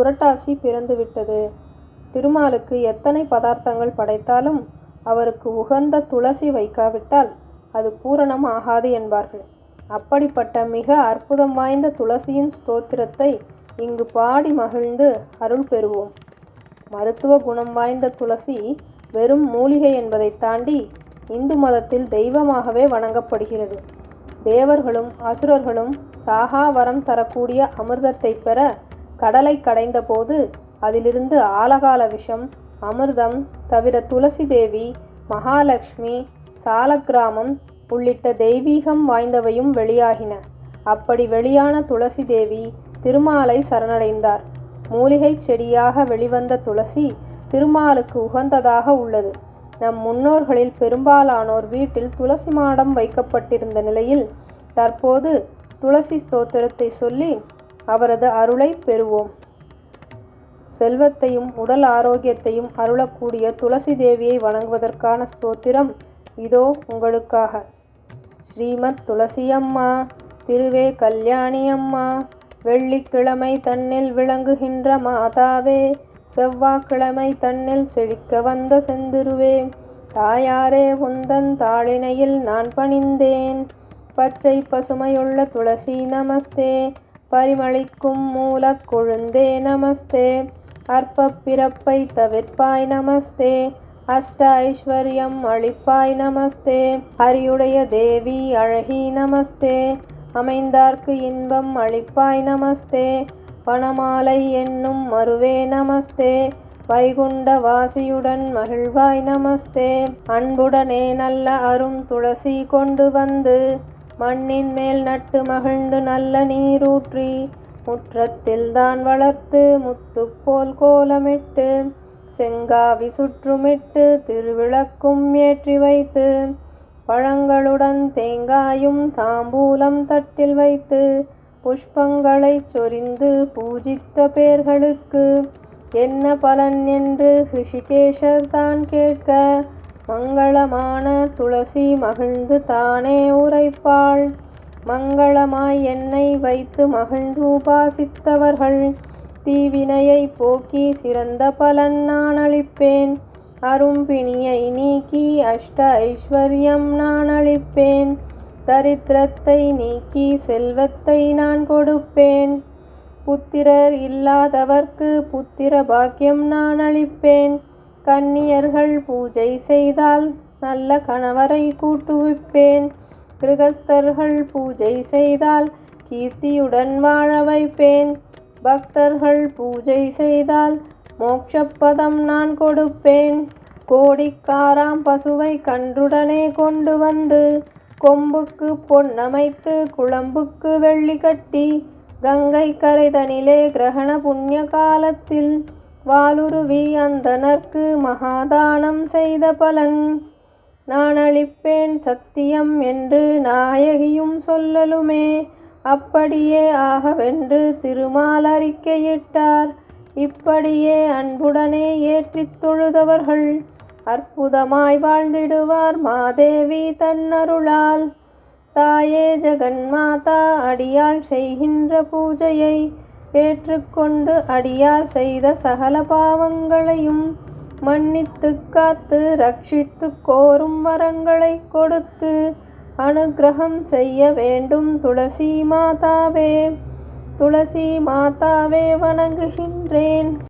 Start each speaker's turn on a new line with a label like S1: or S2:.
S1: புரட்டாசி பிறந்துவிட்டது. திருமாலுக்கு எத்தனை பதார்த்தங்கள் படைத்தாலும் அவருக்கு உகந்த துளசி வைக்காவிட்டால் அது பூரணம் ஆகாது என்பார்கள். அப்படிப்பட்ட மிக அற்புதம் வாய்ந்த துளசியின் ஸ்தோத்திரத்தை இங்கு பாடி மகிழ்ந்து அருள் பெறுவோம். மருத்துவ குணம் வாய்ந்த துளசி வெறும் மூலிகை என்பதைத் தாண்டி இந்து மதத்தில் தெய்வமாகவே வணங்கப்படுகிறது. தேவர்களும் அசுரர்களும் சாகா வரம் தரக்கூடிய அமிர்தத்தைப் பெற கடலை கடைந்தபோது அதிலிருந்து ஆலகால விஷம், அமிர்தம் தவிர துளசி தேவி, மகாலட்சுமி சாலக்கிராமம் உள்ளிட்ட தெய்வீகம் வாய்ந்தவையும் வெளியாகின. அப்படி வெளியான துளசி தேவி திருமாலை சரணடைந்தார். மூலிகைச் செடியாக வெளிவந்த துளசி திருமாலுக்கு உகந்ததாக உள்ளது. நம் முன்னோர்களில் பெரும்பாலானோர் வீட்டில் துளசி மாடம் வைக்கப்பட்டிருந்த நிலையில் தற்போது துளசி ஸ்தோத்திரத்தை சொல்லி அவரது அருளைப் பெறுவோம். செல்வத்தையும் உடல் ஆரோக்கியத்தையும் அருளக்கூடிய துளசி தேவியை வணங்குவதற்கான ஸ்தோத்திரம் இதோ உங்களுக்காக. ஸ்ரீமத் துளசியம்மா திருவே கல்யாணியம்மா வெள்ளிக்கிழமை தன்னில் விளங்குகின்ற மாதாவே செவ்வாய்க்கிழமை தன்னில் செழிக்க வந்த செந்திருவே தாயாரே உந்தன் தாளினையில் நான் பணிந்தேன். பச்சை பசுமையுள்ள துளசி நமஸ்தே பரிமளிக்கும் மூலக் கொழுந்தே நமஸ்தே. அற்ப பிறப்பை தவிர்ப்பாய் நமஸ்தே. அஷ்ட ஐஸ்வர்யம் அளிப்பாய் நமஸ்தே. அரியுடைய தேவி அழகி நமஸ்தே. அமைந்தார்க்கு இன்பம் அளிப்பாய் நமஸ்தே. வனமாலை என்னும் மருவே நமஸ்தே. வைகுண்ட வாசியுடன் மகிழ்வாய் நமஸ்தே. அன்புடனே நல்ல அரும் துளசி கொண்டு வந்து மண்ணின் மேல் நட்டு மகிழ்ந்து நல்ல நீரூற்றி முற்றத்தில் தான் வளர்த்து முத்துப்போல் கோலமிட்டு செங்காவி சுற்றுமிட்டு திருவிளக்கும் ஏற்றி வைத்து பழங்களுடன் தேங்காயும் தாம்பூலம் தட்டில் வைத்து புஷ்பங்களைச் சொரிந்து பூஜித்த பேர்களுக்கு என்ன பலன் என்று ஹிருஷிகேசர் தான் கேட்க மங்களமான துளசி மகிழ்ந்து தானே உரைப்பாள். மங்களமாய் என்னை வைத்து மகிழ்ந்து உபாசித்தவர்கள் தீவினையைப் போக்கி சிறந்த பலன் நான் அளிப்பேன். அரும்பிணியை நீக்கி அஷ்ட ஐஸ்வர்யம் நான் அளிப்பேன். தரித்திரத்தை நீக்கி செல்வத்தை நான் கொடுப்பேன். புத்திரர் இல்லாதவர்க்கு புத்திர பாக்கியம் நான் அளிப்பேன். கன்னியர்கள் பூஜை செய்தால் நல்ல கணவரை கூட்டுவிப்பேன். கிருகஸ்தர்கள் பூஜை செய்தால் கீர்த்தியுடன் வாழ வைப்பேன். பக்தர்கள் பூஜை செய்தால் மோக்ஷப்பதம் நான் கொடுப்பேன். கோடிக்காராம் பசுவை கன்றுடனே கொண்டு வந்து கொம்புக்குப் பொன்னமைத்து குளம்புக்கு வெள்ளி கட்டி கங்கை கரைதனிலே கிரகண புண்ணிய காலத்தில் வாலுருவி அந்தனர்க்கு மகாதானம் செய்த பலன் நான் அளிப்பேன் சத்தியம் என்று நாயகியும் சொல்லலுமே. அப்படியே ஆகவென்று திருமால் அறிக்கையிட்டார். இப்படியே அன்புடனே ஏற்றித் தொழுதவர்கள் அற்புதமாய் வாழ்ந்திடுவார் மாதேவி தன்னருளால். தாயே ஜெகன்மாதா அடியாள் செய்கின்ற பூஜையை ஏற்றுக்கொண்டு அடியார் செய்த சகல பாவங்களையும் மன்னித்துக் காத்து ரட்சித்து கோரும் வரங்களைக் கொடுத்து அனுக்கிரகம் செய்ய வேண்டும் துளசி மாதாவே. துளசி மாதாவே வணங்குகின்றேன்.